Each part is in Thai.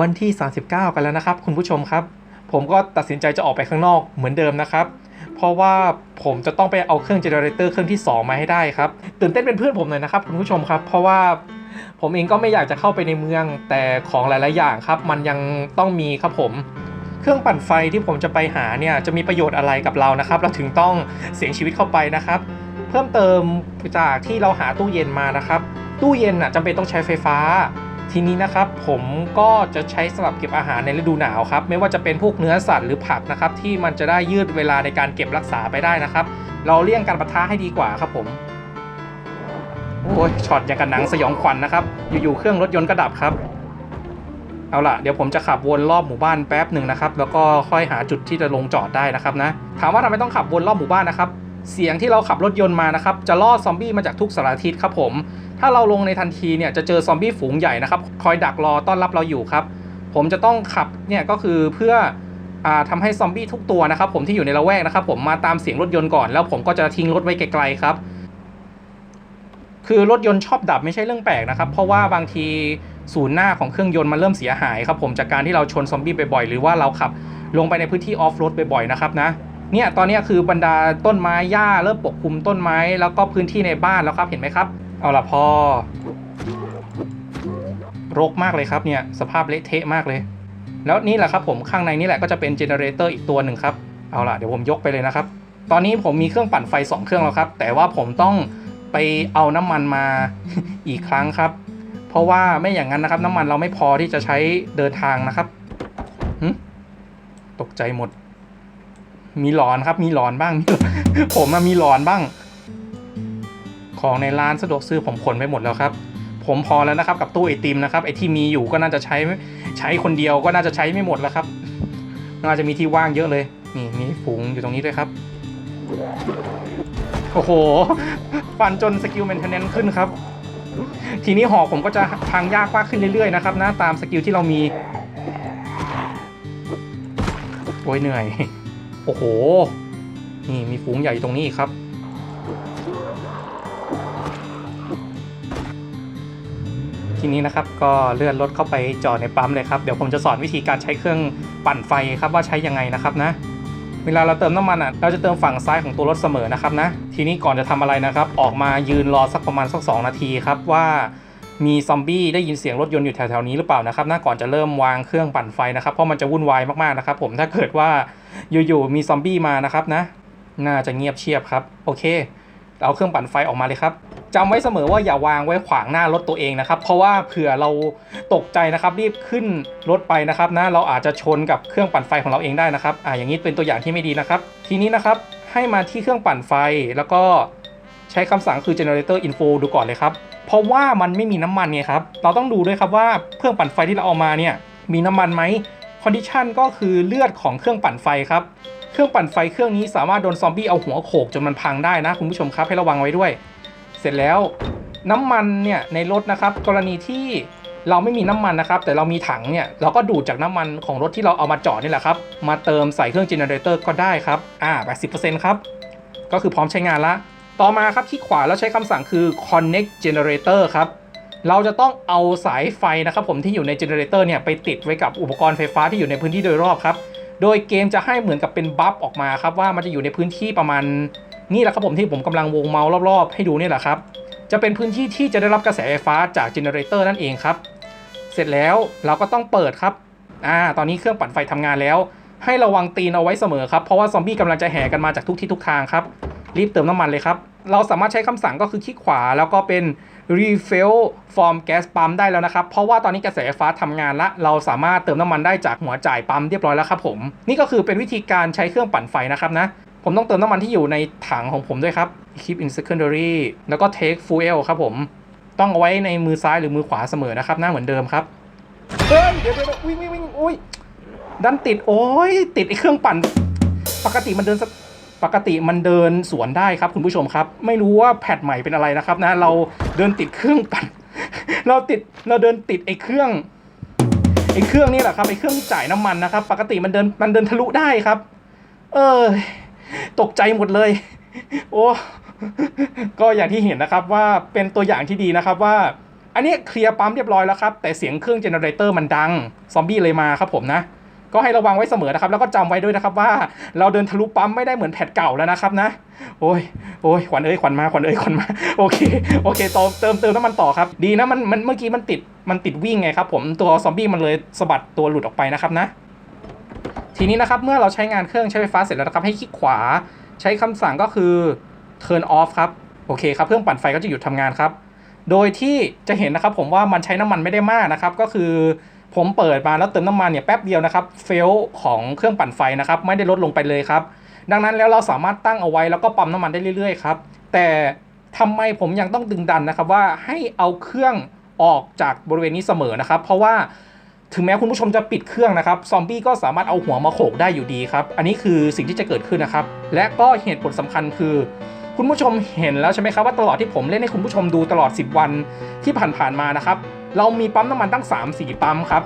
วันที่ 39 กันแล้วนะครับ คุณผู้ชมครับ ผมก็ตัดสินใจจะออกไปข้างนอกเหมือนเดิมนะครับ เพราะว่าผมจะต้องไปเอาเครื่องเจเนเรเตอร์เครื่องที่ 2 มาให้ได้ครับ ตื่นเต้นเป็นเพื่อนผมหน่อยนะครับคุณผู้ชมครับ เพราะว่าผมเองก็ไม่อยากจะเข้าไปในเมืองแต่ของหลาย ๆ อย่างครับ มันยังต้องมีครับผมเครื่องปั่นไฟที่ผมจะไปหาเนี่ยจะมีประโยชน์อะไรกับเรานะครับ เราถึงต้องเสี่ยงชีวิตเข้าไปนะครับ เพิ่มเติมจากที่เราหาตู้เย็นมานะครับ ตู้เย็นอะจำเป็นต้องใช้ไฟฟ้า ทีนี้นะครับผมก็จะใช้สำหรับเก็บอาหารในฤดูหนาวครับไม่ว่าจะเป็นพวกเนื้อสัตว์หรือผักนะครับที่มันจะได้ยืดเวลาในการเก็บรักษาไปได้นะครับ เราเลี่ยงการปะทะให้ดีกว่าครับผมโอ้ยช็อตอย่างกับหนังสยองขวัญนะครับ อยู่ๆเครื่องรถยนต์ก็ดับครับ เอาล่ะเดี๋ยวผมจะขับวนรอบหมู่บ้านแป๊บหนึ่งนะครับ แล้วก็ค่อยหาจุดที่จะลงจอดได้นะครับนะถามว่าทำไมต้องขับวนรอบหมู่บ้านนะครับ เสียงที่เราขับรถยนต์มานะครับ จะล่อซอมบี้มาจากทุกสารทิศครับผม ถ้าเราลงในทันทีเนี่ยจะเจอซอมบี้ฝูงใหญ่นะครับ คอยดักรอต้อนรับเราอยู่ครับ ผมจะต้องขับเนี่ยก็คือเพื่ออาทำให้ซอมบี้ทุกตัวนะครับ ผมที่อยู่ในละแวกนะครับ ผมมาตามเสียงรถยนต์ก่อนแล้วผมก็จะทิ้งรถไว้ไกลๆครับ คือรถยนต์ชอบดับไม่ใช่เรื่องแปลกนะครับ เพราะว่าบางทีศูนย์หน้าของเครื่องยนต์มันเริ่มเสียหายครับ ผมจากการที่เราชนซอมบี้บ่อยๆหรือว่าเราขับลงไปในพื้นที่ออฟโรดบ่อยๆนะครับนะเนี่ยตอนนี้คือบรรดาต้นไม้หญ้าเริ่มปกคลุมต้นไม้ แล้วก็พื้นที่ในบ้านแล้วครับเห็นไหมครับเอาล่ะพ่อ รกมากเลยครับเนี่ย สภาพเละเทะมากเลย แล้วนี่แหละครับผมข้างในนี่แหละก็จะเป็นเจเนเรเตอร์อีกตัวหนึ่งครับ เอาล่ะเดี๋ยวผมยกไปเลยนะครับ ตอนนี้ผมมีเครื่องปั่นไฟ 2 เครื่องแล้วครับ แต่ว่าผมต้องไปเอาน้ำมันมาอีกครั้งครับ เพราะว่าไม่อย่างนั้นนะครับ น้ำมันเราไม่พอที่จะใช้เดินทางนะครับตกใจหมด มีหลอนครับ มีหลอนบ้าง ผมอะมีหลอนบ้าง ของในร้านสะดวกซื้อผมขนไปหมดแล้วครับ ผมพอแล้วนะครับกับตู้ไอติมนะครับไอที่มีอยู่ก็น่าจะใช้ใช้คนเดียวก็น่าจะใช้ไม่หมดแล้วครับน่าจะมีที่ว่างเยอะเลย นี่มีฝูงอยู่ตรงนี้ด้วยครับ โอ้โห ฟันจนสกิลเมนเทนเนนขึ้นครับ ทีนี้หอกผมก็จะพังยากมากขึ้นเรื่อยๆนะครับนะตามสกิลที่เรามี โอ้ยเหนื่อย โอ้โห นี่มีฝูงใหญ่ตรงนี้ครับ ทีนี้นะครับก็เลื่อนรถเข้าไปจอดในปั๊มเลยครับเดี๋ยวผมจะสอนวิธีการใช้เครื่องปั่นไฟครับว่าใช้ยังไงนะครับนะ เวลาเราเติมน้ำมันอะเราจะเติมฝั่งซ้ายของตัวรถเสมอนะครับนะทีนี้ก่อนจะทำอะไรนะครับ ออกมายืนรอสักประมาณสักสองนาทีครับว่ามีซอมบี้ได้ยินเสียงรถยนต์อยู่แถวๆนี้หรือเปล่านะครับนะก่อนจะเริ่มวางเครื่องปั่นไฟนะครับเพราะมันจะวุ่นวายมากๆนะครับผมถ้าเกิดว่าอยู่ๆมีซอมบี้มานะครับนะ น่าจะเงียบเชียบครับโอเค เอาเครื่องปั่นไฟออกมาเลยครับ จำไว้เสมอว่าอย่าวางไว้ขวางหน้ารถตัวเองนะครับ เพราะว่าเผื่อเราตกใจนะครับ รีบขึ้นรถไปนะครับนะเราอาจจะชนกับเครื่องปั่นไฟของเราเองได้นะครับอ่าอย่างนี้เป็นตัวอย่างที่ไม่ดีนะครับ ทีนี้นะครับให้มาที่เครื่องปั่นไฟแล้วก็ใช้คำสั่งคือ generator info ดูก่อนเลยครับ เพราะว่ามันไม่มีน้ำมันไงครับ เราต้องดูด้วยครับว่าเครื่องปั่นไฟที่เราเอามาเนี่ยมีน้ำมันไหม condition ก็คือเลือดของเครื่องปั่นไฟครับ เครื่องปั่นไฟเครื่องนี้สามารถโดนซอมบี้เอาหัวโขกจนมันพังได้นะคุณผู้ชมครับให้ระวังไว้ด้วย ร็จแล้วน้ำมันเนี่ยในรถนะครับ กรณีที่เราไม่มีน้ำมันนะครับ แต่เรามีถังเนี่ยเราก็ดูดจากน้ำมันของรถที่เราเอามาจอดนี่แหละครับ มาเติมใส่เครื่องเจเนเรเตอร์ก็ได้ครับอ่า80%ครับ ก็คือพร้อมใช้งานละ ต่อมาครับที่ขวาแล้วใช้คำสั่งคือ connect generator ครับเราจะต้องเอาสายไฟนะครับ ผมที่อยู่ในเจเนเรเตอร์เนี่ยไปติดไว้กับอุปกรณ์ไฟฟ้าที่อยู่ในพื้นที่โดยรอบครับ โดยเกมจะให้เหมือนกับเป็นบัฟออกมาครับว่ามันจะอยู่ในพื้นที่ประมาณ นี่แหละครับผมที่ผมกำลังวงเมาส์รอบๆ ให้ดูนี่แหละครับ จะเป็นพื้นที่ที่จะได้รับกระแสไฟฟ้าจากเจเนเรเตอร์นั่นเองครับ เสร็จแล้วเราก็ต้องเปิดครับอ่าตอนนี้เครื่องปั่นไฟทำงานแล้ว ให้ระวังตีนเอาไว้เสมอครับเพราะว่าซอมบี้กำลังจะแห่กันมาจากทุกทิศทุกทางครับรีบเติมน้ำมันเลยครับเราสามารถใช้คำสั่งก็คือคลิกขวา แล้วก็เป็น refill from gas pump ได้แล้วนะครับ เพราะว่าตอนนี้กระแสไฟฟ้าทำงานละ เราสามารถเติมน้ำมันได้จากหัวจ่ายปั๊มเรียบร้อยแล้วครับผม นี่ก็คือเป็นวิธีการใช้เครื่องปั่นไฟนะครับนะ ผมต้องเติมน้ำมันที่อยู่ในถังของผมด้วยครับ keep in secondary แล้วก็ take fuel ครับผม ต้องเอาไว้ในมือซ้ายหรือมือขวาเสมอนะครับ หน้าเหมือนเดิมครับ เฮ้ย เดี๋ยวเดี๋ยววิ่งวิ่งวิ่งอุ้ย ดันติด โอ้ย ติดไอ้เครื่องปั่น ปกติมันเดินปกติมันเดินสวนได้ครับคุณผู้ชมครับ ไม่รู้ว่าแพทใหม่เป็นอะไรนะครับนะ เราเดินติดเครื่องปั่น เราติด เราเดินติดไอ้เครื่องไอ้เครื่องนี่แหละครับไอ้เครื่องจ่ายน้ำมันนะครับ ปกติมันเดินมันเดินทะลุได้ครับ เออ ตกใจหมดเลย โอ้ก็อย่างที่เห็นนะครับว่าเป็นตัวอย่างที่ดีนะครับว่า อันนี้เคลียร์ปั๊มเรียบร้อยแล้วครับ แต่เสียงเครื่องเจเนอเรเตอร์มันดัง ซอมบี้เลยมาครับผมนะ ก็ให้ระวังไว้เสมอนะครับ แล้วก็จำไว้ด้วยนะครับว่าเราเดินทะลุปั๊มไม่ได้เหมือนแพทเก่าแล้วนะครับนะ โอ้ยโอ้ยขวัญเอ้ยขวัญมาขวัญเอ้ยขวัญมาโอเคโอเคเติมเติมเติมน้ำมันต่อครับ ดีนะมันมันเมื่อกี้มันติดมันติดวิ่งไงครับผมตัวซอมบี้มันเลยสะบัดตัวหลุดออกไปนะครับนะ ทีนี้นะครับเมื่อเราใช้งานเครื่องใช้ไฟฟ้าเสร็จแล้วนะครับให้คลิกขวาใช้คำสั่งก็คือ turn off ครับโอเคครับเครื่องปั่นไฟก็จะหยุดทำงานครับ โดยที่จะเห็นนะครับผมว่ามันใช้น้ำมันไม่ได้มากนะครับ ก็คือผมเปิดมาแล้วเติมน้ำมันเนี่ยแป๊บเดียวนะครับเฟลของเครื่องปั่นไฟนะครับไม่ได้ลดลงไปเลยครับ ดังนั้นแล้วเราสามารถตั้งเอาไว้แล้วก็ปั๊มน้ำมันได้เรื่อยๆครับแต่ทำไมผมยังต้องดึงดันนะครับว่าให้เอาเครื่องออกจากบริเวณนี้เสมอนะครับ เพราะว่า ถึงแม้คุณผู้ชมจะปิดเครื่องนะครับ ซอมบี้ก็สามารถเอาหัวมาโขกได้อยู่ดีครับ อันนี้คือสิ่งที่จะเกิดขึ้นนะครับ และก็เหตุผลสำคัญคือ คุณผู้ชมเห็นแล้วใช่ไหมครับว่าตลอดที่ผมเล่นให้คุณผู้ชมดูตลอด 10 วันที่ผ่านๆมานะครับ เรามีปั๊มน้ำมันตั้ง 3-4 ปั๊มครับ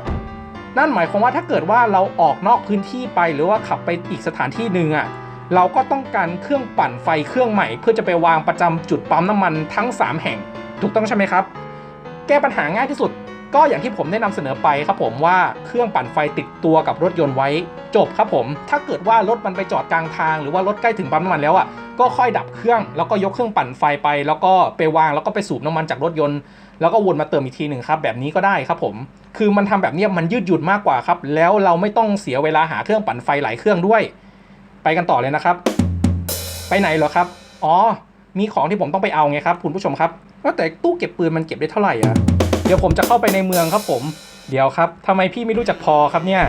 นั่นหมายความว่าถ้าเกิดว่าเราออกนอกพื้นที่ไปหรือว่าขับไปอีกสถานที่หนึ่งอะเราก็ต้องการเครื่องปั่นไฟเครื่องใหม่ เพื่อจะไปวางประจำจุดปั๊มน้ำมันทั้ง 3 แห่ง ถูกต้องใช่ไหมครับ แก้ปัญหาง่ายที่สุด ก็อย่างที่ผมได้นำเสนอไปครับผมว่าเครื่องปั่นไฟติดตัวกับรถยนต์ไว้ จบครับผมถ้าเกิดว่ารถมันไปจอดกลางทาง หรือว่ารถใกล้ถึงปั๊มน้ำมันแล้วอะก็ค่อยดับเครื่องแล้วก็ยกเครื่องปั่นไฟไป แล้วก็ไปวางแล้วก็ไปสูบน้ำมันจากรถยนต์ แล้วก็วนมาเติมอีกทีหนึ่งครับแบบนี้ก็ได้ครับผม คือมันทำแบบนี้มันยืดหยุ่นมากกว่าครับ แล้วเราไม่ต้องเสียเวลาหาเครื่องปั่นไฟหลายเครื่องด้วย ไปกันต่อเลยนะครับ ไปไหนเหรอครับ อ๋อ มีของที่ผมต้องไปเอาไงครับคุณผู้ชมครับว่าแต่ตู้เก็บปืนมันเก็บได้เท่าไหร่อะ ดี๋ยวผมจะเข้าไปในเมืองครับผมเดี๋ยวครับทำไมพี่ไม่รู้จักพอครับเนี่ย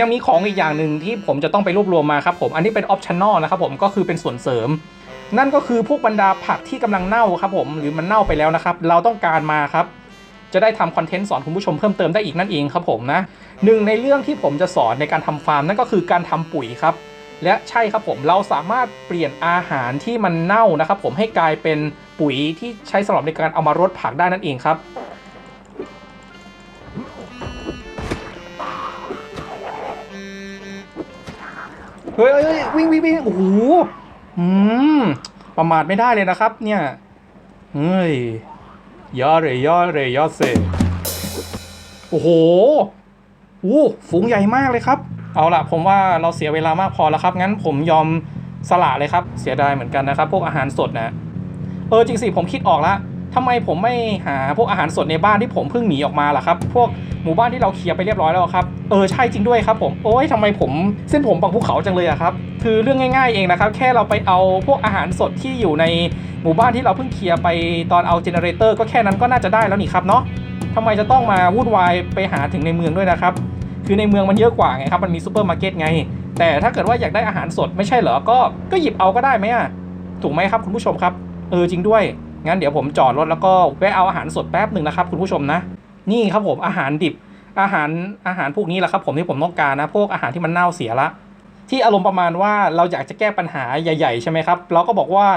ยังมีของอีกอย่างหนึ่งที่ผมจะต้องไปรวบรวมมาครับผมอันนี้เป็นออปชั่นอลนะครับผมก็คือเป็นส่วนเสริม นั่นก็คือพวกบรรดาผักที่กำลังเน่าครับผมหรือมันเน่าไปแล้วนะครับ เราต้องการมาครับ จะได้ทำคอนเทนต์สอนคุณผู้ชมเพิ่มเติมได้อีกนั่นเองครับผมนะหนึ่งในเรื่องที่ผมจะสอนในการทำฟาร์มนั่นก็คือการทำปุ๋ยครับ และใช่ครับผมเราสามารถเปลี่ยนอาหารที่มันเน่านะครับ ผมให้กลายเป็นปุ๋ยที่ใช้สำหรับในการเอามารดผักได้นั่นเองครับ เฮ้ยเฮ้ยวิ่งวิ่งวิ่งโอ้โหอืมประมาทไม่ได้เลยนะครับ เนี่ยเฮ้ยยอดเลยยอดเลยยอดเซโอ้โหโอ้ฝูงใหญ่มากเลยครับ เอาล่ะผมว่าเราเสียเวลามากพอแล้วครับ งั้นผมยอมสละเลยครับ เสียดายเหมือนกันนะครับ พวกอาหารสดนะ เออจริงสิผมคิดออกแล้ว ทำไมผมไม่หาพวกอาหารสดในบ้านที่ผมเพิ่งหนีออกมาล่ะครับ พวกหมู่บ้านที่เราเคลียร์ไปเรียบร้อยแล้วครับ เออใช่จริงด้วยครับผม โอ้ยทำไมผมเส้นผมปังภูเขาจังเลยอะครับ คือเรื่องง่ายๆเองนะครับ แค่เราไปเอาพวกอาหารสดที่อยู่ในหมู่บ้านที่เราเพิ่งเคลียร์ไปตอนเอาเจเนเรเตอร์ก็แค่นั้นก็น่าจะได้แล้วนี่ครับเนาะทำไมจะต้องมาวุ่นวายไปหาถึงในเมืองด้วยนะครับ คือในเมืองมันเยอะกว่าไงครับ มันมีซูเปอร์มาร์เก็ตไง แต่ถ้าเกิดว่าอยากได้อาหารสดไม่ใช่เหรอ ก็ ก็หยิบเอาก็ได้ไหมอะถูกไหมครับคุณผู้ชมครับ เออจริงด้วย งั้นเดี๋ยวผมจอดรถแล้วก็แวะเอาอาหารสดแป๊บหนึ่งนะครับคุณผู้ชมนะ นี่ครับผมอาหารดิบอาหารอาหารพวกนี้แหละครับผมที่ผมต้องการนะ พวกอาหารที่มันเน่าเสียละ ที่อารมณ์ประมาณว่าเราอยากจะแก้ปัญหาใหญ่ๆใช่ไหมครับเราก็บอกว่า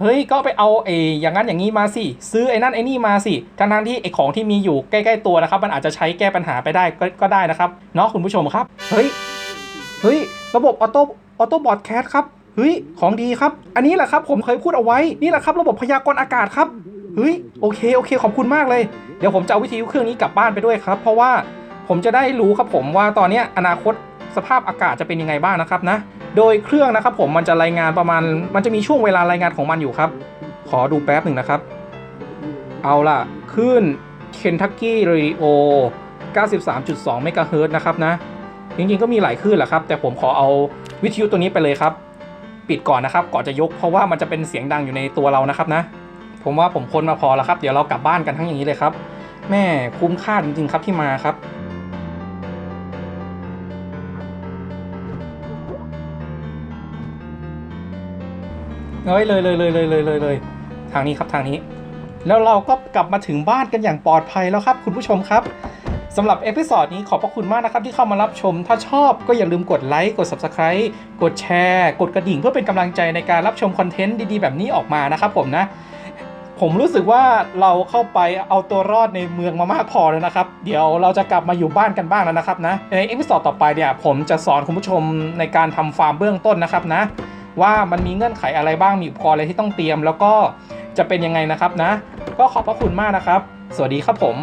เฮ้ยก็ไปเอาไอ้อย่างนั้นอย่างนี้มาสิซื้อไอ้นั่นไอ้นี่มาสิทั้งๆที่ไอ้ของที่มีอยู่ใกล้ๆตัวนะครับ มันอาจจะใช้แก้ปัญหาไปได้ก็ก็ได้นะครับเนาะคุณผู้ชมครับ เฮ้ยเฮ้ยระบบออโต้ออโต้บอดแคสครับ เฮ้ยของดีครับ อันนี้แหละครับผมเคยพูดเอาไว้นี่แหละครับ ระบบพยากรณ์อากาศครับเฮ้ยโอเคโอเค ขอบคุณมากเลยเดี๋ยวผมจะเอาวิทยุเครื่องนี้กลับบ้านไปด้วยครับ เพราะว่าผมจะได้รู้ครับผมว่าตอนนี้อนาคตสภาพอากาศจะเป็นยังไงบ้างนะครับนะ โดยเครื่องนะครับผมมันจะรายงานประมาณ มันจะมีช่วงเวลารายงานของมันอยู่ครับ ขอดูแป๊บหนึ่งนะครับ เอาล่ะขึ้น Kentucky Radio 93.2เมกะเฮิร์ตนะครับนะ จริงๆก็มีหลายคลื่นแหละครับ แต่ผมขอเอาวิทยุตัวนี้ไปเลยครับ ปิดก่อนนะครับก่อนจะยกเพราะว่ามันจะเป็นเสียงดังอยู่ในตัวเรานะครับนะ ผมว่าผมคนมาพอแล้วครับ เดี๋ยวเรากลับบ้านกันทั้งอย่างนี้เลยครับ แม่คุ้มค่าจริงๆครับที่มาครับเอ้ยเลยเลยเลยเลยเลยเลยเลยทางนี้ครับทางนี้ แล้วเราก็กลับมาถึงบ้านกันอย่างปลอดภัยแล้วครับ คุณผู้ชมครับ สำหรับเอพิ o d ดนี้ขอบพระคุณมากนะครับที่เข้ามารับชม ถ้าชอบก็อย่าลืมกดไลค์ กด Subscribe กดแชร์ กดกระดิ่งเพื่อเป็นกำลังใจในการรับชมคอนเทนต์ดีๆ แบบนี้ออกมานะครับผมนะ ผมรู้สึกว่าเราเข้าไปเอาตัวรอดในเมืองมามากพอแล้วนะครับ เดี๋ยวเราจะกลับมาอยู่บ้านกันบ้างแล้วนะครับนะ ในเอพิ o d ต่อไปเนี่ยผมจะสอนคุณผู้ชมในการทำฟาร์มเบื้องต้นนะครับนะ ว่ามันมีเงื่อนไขอะไรบ้าง มีอุปกรณ์อะไรที่ต้องเตรียม แล้วก็จะเป็นยังไงนะครับนะ ก็ขอบพระคุณมากนะครับ สวัสดีครับผม